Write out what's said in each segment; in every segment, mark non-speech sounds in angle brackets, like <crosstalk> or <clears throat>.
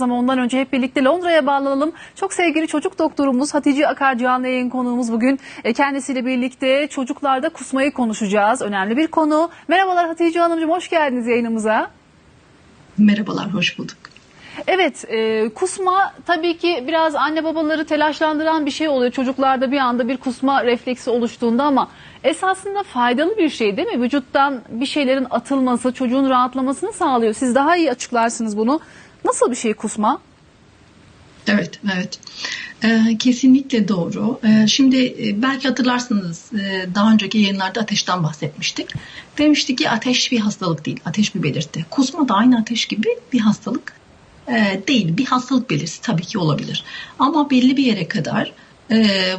Ama ondan önce hep birlikte Londra'ya bağlanalım. Çok sevgili çocuk doktorumuz Hatice Akar canlı yayın konuğumuz bugün. E, Kendisiyle birlikte çocuklarda kusmayı konuşacağız. Önemli bir konu. Merhabalar Hatice Hanımcığım hoş geldiniz yayınımıza. Merhabalar, hoş bulduk. Evet e, kusma tabii ki biraz anne babaları telaşlandıran bir şey oluyor. Çocuklarda bir anda bir kusma refleksi oluştuğunda ama esasında faydalı bir şey değil mi? Vücuttan bir şeylerin atılması, çocuğun rahatlamasını sağlıyor. Siz daha iyi açıklarsınız bunu. Nasıl bir şey kusma? Evet, evet. Ee, kesinlikle doğru. Ee, şimdi e, belki hatırlarsınız e, daha önceki yayınlarda ateşten bahsetmiştik. Demiştik ki ateş bir hastalık değil, ateş bir belirti. Kusma da aynı ateş gibi bir hastalık e, değil. Bir hastalık belirtisi tabii ki olabilir. Ama belli bir yere kadar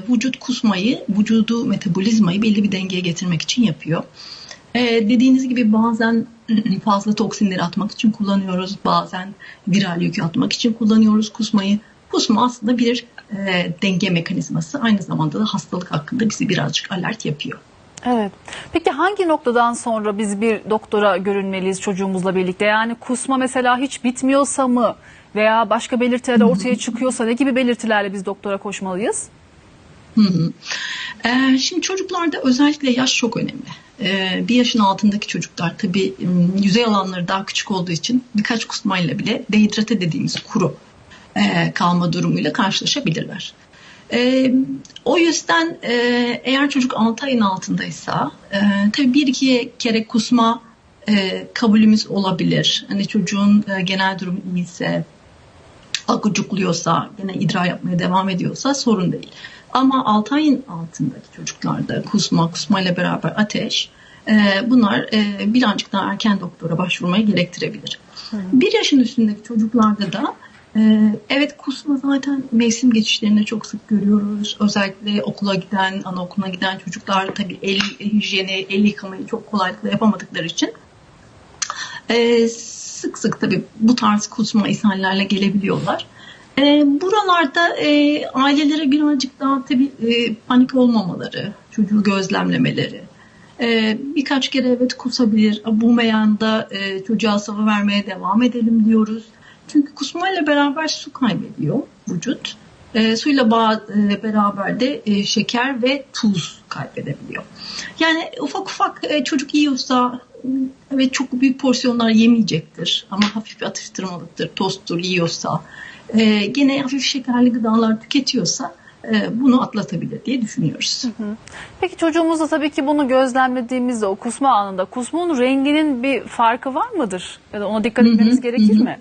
vücut kusmayı, vücudu metabolizmayı belli bir dengeye getirmek için yapıyor. Ee, dediğiniz gibi bazen <clears throat> fazla toksinleri atmak için kullanıyoruz. Bazen viral yükü atmak için kullanıyoruz kusmayı. Kusma aslında bir e, denge mekanizması. Aynı zamanda da hastalık hakkında bizi birazcık alert yapıyor. Evet. Peki hangi noktadan sonra biz bir doktora görünmeliyiz çocuğumuzla birlikte? Yani kusma mesela hiç bitmiyorsa mı veya başka belirtiler ortaya <laughs> çıkıyorsa ne gibi belirtilerle biz doktora koşmalıyız? Hı hı. Ee, şimdi çocuklarda özellikle yaş çok önemli. Ee, bir yaşın altındaki çocuklar tabii yüzey alanları daha küçük olduğu için birkaç kusmayla bile dehidrate dediğimiz kuru e, kalma durumuyla karşılaşabilirler. Ee, o yüzden e, eğer çocuk 6 ayın altındaysa e, tabii bir iki kere kusma e, kabulümüz olabilir. Hani çocuğun genel durumu iyiyse, akucukluyorsa, yine idrar yapmaya devam ediyorsa sorun değil. Ama 6 ayın altındaki çocuklarda kusma, kusmayla beraber ateş e, bunlar e, birazcık daha erken doktora başvurmayı gerektirebilir. Bir yaşın üstündeki çocuklarda da e, evet kusma zaten mevsim geçişlerinde çok sık görüyoruz. Özellikle okula giden, anaokuluna giden çocuklar tabii el hijyeni, el yıkamayı çok kolaylıkla yapamadıkları için e, sık sık tabii bu tarz kusma ishallerle gelebiliyorlar. E, buralarda e, ailelere birazcık daha tabii e, panik olmamaları, çocuğu gözlemlemeleri, e, birkaç kere evet kusabilir, bulmayan da e, çocuğa sıvı vermeye devam edelim diyoruz. Çünkü kusmayla beraber su kaybediyor vücut. E, suyla bağ, e, beraber de e, şeker ve tuz kaybedebiliyor. Yani ufak ufak e, çocuk yiyorsa evet çok büyük porsiyonlar yemeyecektir ama hafif atıştırmalıktır, tosttur yiyorsa e, gene hafif şekerli gıdalar tüketiyorsa e, bunu atlatabilir diye düşünüyoruz. Peki çocuğumuzda tabii ki bunu gözlemlediğimizde o kusma anında kusmunun renginin bir farkı var mıdır? Ya da ona dikkat etmemiz gerekir mi?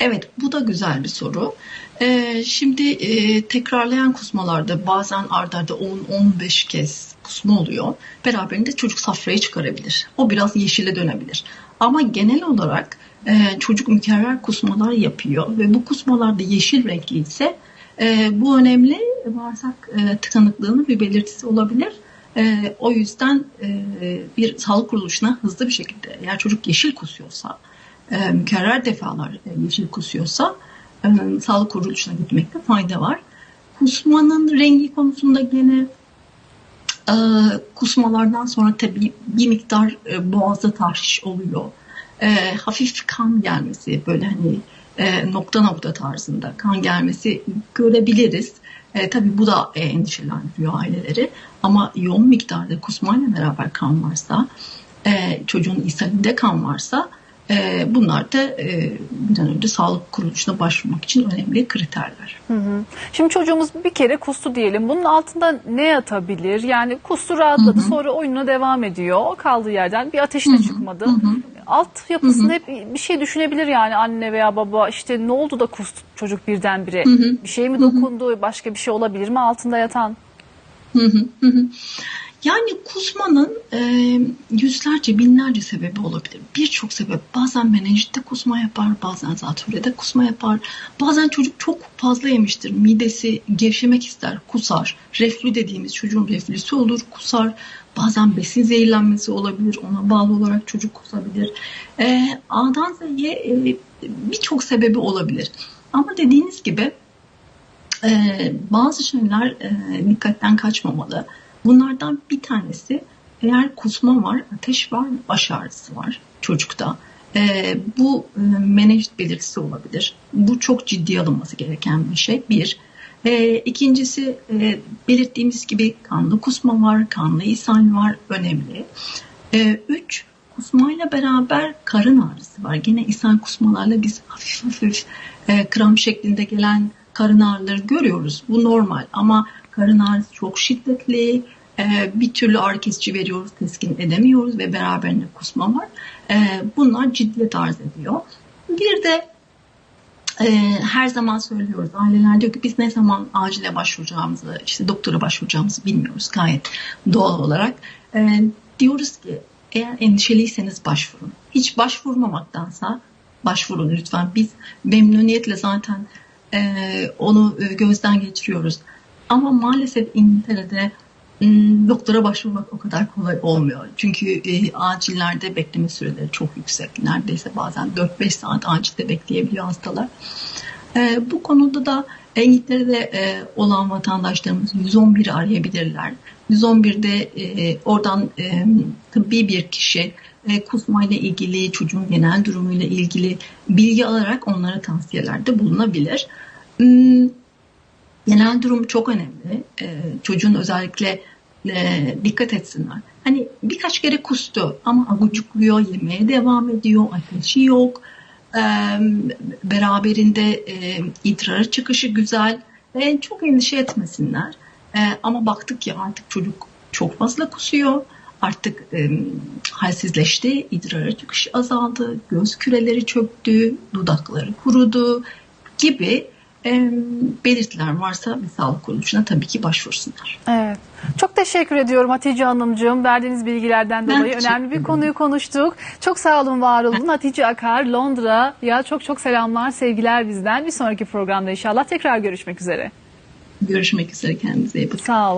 Evet bu da güzel bir soru. Ee, şimdi e, tekrarlayan kusmalarda bazen ardarda 10-15 kez kusma oluyor. Beraberinde çocuk safrayı çıkarabilir. O biraz yeşile dönebilir. Ama genel olarak e, çocuk mükerrer kusmalar yapıyor ve bu kusmalarda yeşil renkli ise e, bu önemli bağırsak e, tıkanıklığının bir belirtisi olabilir. O yüzden bir sağlık kuruluşuna hızlı bir şekilde eğer çocuk yeşil kusuyorsa e, mükerrer defalar yeşil kusuyorsa e, sağlık kuruluşuna gitmekte fayda var. Kusmanın rengi konusunda gene e, kusmalardan sonra tabii bir miktar e, boğazda tahriş oluyor. E, hafif kan gelmesi böyle hani e, nokta nokta tarzında kan gelmesi görebiliriz. E, tabii bu da e, endişelendiriyor aileleri. Ama yoğun miktarda kusmayla beraber kan varsa, e, çocuğun ishalinde kan varsa e, bunlar da e, bir an önce sağlık kuruluşuna başvurmak için önemli kriterler. Hı hı. Şimdi çocuğumuz bir kere kustu diyelim. Bunun altında ne yatabilir? Yani kustu rahatladı sonra oyununa devam ediyor. O kaldığı yerden bir ateş de çıkmadı. Alt yapısında hep bir şey düşünebilir yani anne veya baba işte ne oldu da kustu çocuk birdenbire? Bir şey mi dokundu? Başka bir şey olabilir mi altında yatan? Hı hı, hı hı. Yani kusmanın e, yüzlerce, binlerce sebebi olabilir. Birçok sebep. Bazen menenjitte kusma yapar, bazen zatürrede kusma yapar. Bazen çocuk çok fazla yemiştir. Midesi gevşemek ister, kusar. Reflü dediğimiz çocuğun reflüsü olur, kusar. Bazen besin zehirlenmesi olabilir. Ona bağlı olarak çocuk kusabilir. E, A'dan Z'ye e, birçok sebebi olabilir. Ama dediğiniz gibi e, bazı şeyler e, dikkatten kaçmamalı. Bunlardan bir tanesi eğer kusma var, ateş var, baş ağrısı var çocukta. E, bu e, belirtisi olabilir. Bu çok ciddi alınması gereken bir şey. Bir. E, ikincisi e, belirttiğimiz gibi kanlı kusma var, kanlı ishal var. Önemli. E, üç. Kusmayla beraber karın ağrısı var. Yine ishal kusmalarla biz hafif hafif e, kram şeklinde gelen karın ağrıları görüyoruz. Bu normal ama karın ağrısı çok şiddetli. E, bir türlü ağrı kesici veriyoruz, teskin edemiyoruz ve beraberinde kusma var. E, bunlar ciddiyet arz ediyor. Bir de e, her zaman söylüyoruz. Aileler diyor ki biz ne zaman acile başvuracağımızı, işte doktora başvuracağımızı bilmiyoruz gayet doğal olarak. E, diyoruz ki eğer endişeliyseniz başvurun. Hiç başvurmamaktansa başvurun lütfen. Biz memnuniyetle zaten onu e, gözden geçiriyoruz. Ama maalesef İngiltere'de m, doktora başvurmak o kadar kolay olmuyor. Çünkü e, acillerde bekleme süreleri çok yüksek. Neredeyse bazen 4-5 saat acilde bekleyebiliyor hastalar. E, bu konuda da İngiltere'de e, olan vatandaşlarımız 111'i arayabilirler. 111'de e, oradan e, tıbbi bir kişi e, kusmayla ilgili, çocuğun genel durumuyla ilgili bilgi alarak onlara tavsiyelerde bulunabilir. Hmm, genel durum çok önemli. E, çocuğun özellikle e, dikkat etsinler. Hani birkaç kere kustu ama agucukluyor, yemeye devam ediyor, ateşi yok. Beraberinde idrara çıkışı güzel. E, çok endişe etmesinler. E, ama baktık ki artık çocuk çok fazla kusuyor. Artık e, halsizleşti, idrara çıkışı azaldı, göz küreleri çöktü, dudakları kurudu gibi e, belirtiler varsa bir sağlık kuruluşuna tabii ki başvursunlar. Evet. Çok teşekkür ediyorum Hatice Hanımcığım. Verdiğiniz bilgilerden Ben dolayı önemli bir konuyu konuştuk. Çok sağ olun, var olun. <laughs> Hatice Akar, Londra'ya çok çok selamlar, sevgiler bizden. Bir sonraki programda inşallah tekrar görüşmek üzere. Görüşmek üzere kendinize iyi bakın. Sağ olun.